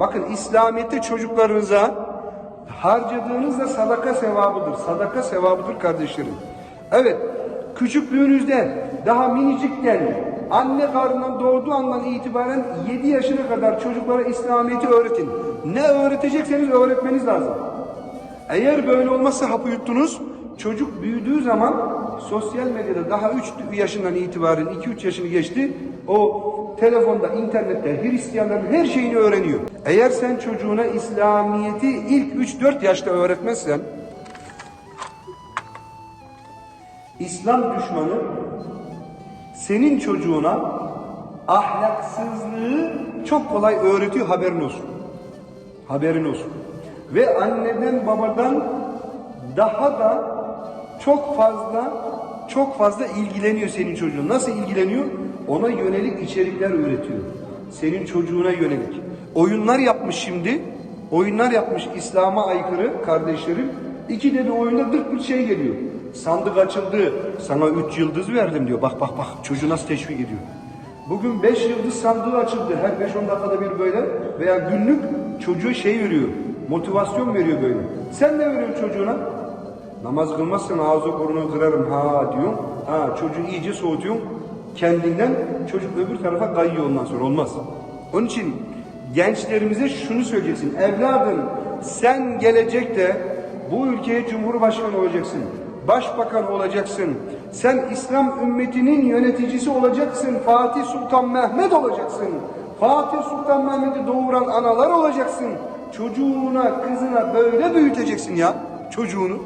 Bakın İslamiyet'te çocuklarınıza harcadığınız da sadaka sevabıdır. Sadaka sevabıdır kardeşlerim. Evet, küçüklüğünüzde daha minicikken anne karnından doğduğu andan itibaren 7 yaşına kadar çocuklara İslamiyet'i öğretin. Ne öğretecekseniz öğretmeniz lazım. Eğer böyle olmazsa hapı yuttunuz, çocuk büyüdüğü zaman sosyal medyada daha 3 yaşından itibaren 2-3 yaşını geçti. O telefonda, internette Hristiyanların her şeyini öğreniyor. Eğer sen çocuğuna İslamiyet'i ilk 3-4 yaşta öğretmezsen İslam düşmanı senin çocuğuna ahlaksızlığı çok kolay öğretiyor haberin olsun. Haberin olsun. Ve anneden babadan daha da çok fazla çok fazla ilgileniyor senin çocuğun. Nasıl ilgileniyor? Ona yönelik içerikler üretiyor. Senin çocuğuna yönelik. Oyunlar yapmış şimdi. Oyunlar yapmış İslam'a aykırı kardeşlerim. İki de bir oyunda dırt bir şey geliyor. Sandık açıldı. Sana üç yıldız verdim diyor. Bak bak bak çocuğu nasıl teşvik ediyor. Bugün 5 yıldız sandığı açıldı. Her 5-10 dakikada bir böyle veya günlük çocuğa şey veriyor. Motivasyon veriyor böyle. Sen ne veriyorsun çocuğuna? Namaz kılmazsan ağzı burnunu kırarım ha diyorsun. Ha çocuğu iyice soğutuyorsun. Kendinden çocuk öbür tarafa kayıyor ondan sonra olmaz. Onun için gençlerimize şunu söyleyeceksin. Evladım sen gelecekte bu ülkeye cumhurbaşkanı olacaksın. Başbakan olacaksın. Sen İslam ümmetinin yöneticisi olacaksın. Fatih Sultan Mehmet olacaksın. Fatih Sultan Mehmet'i doğuran analar olacaksın. Çocuğuna, kızına böyle büyüteceksin ya çocuğunu.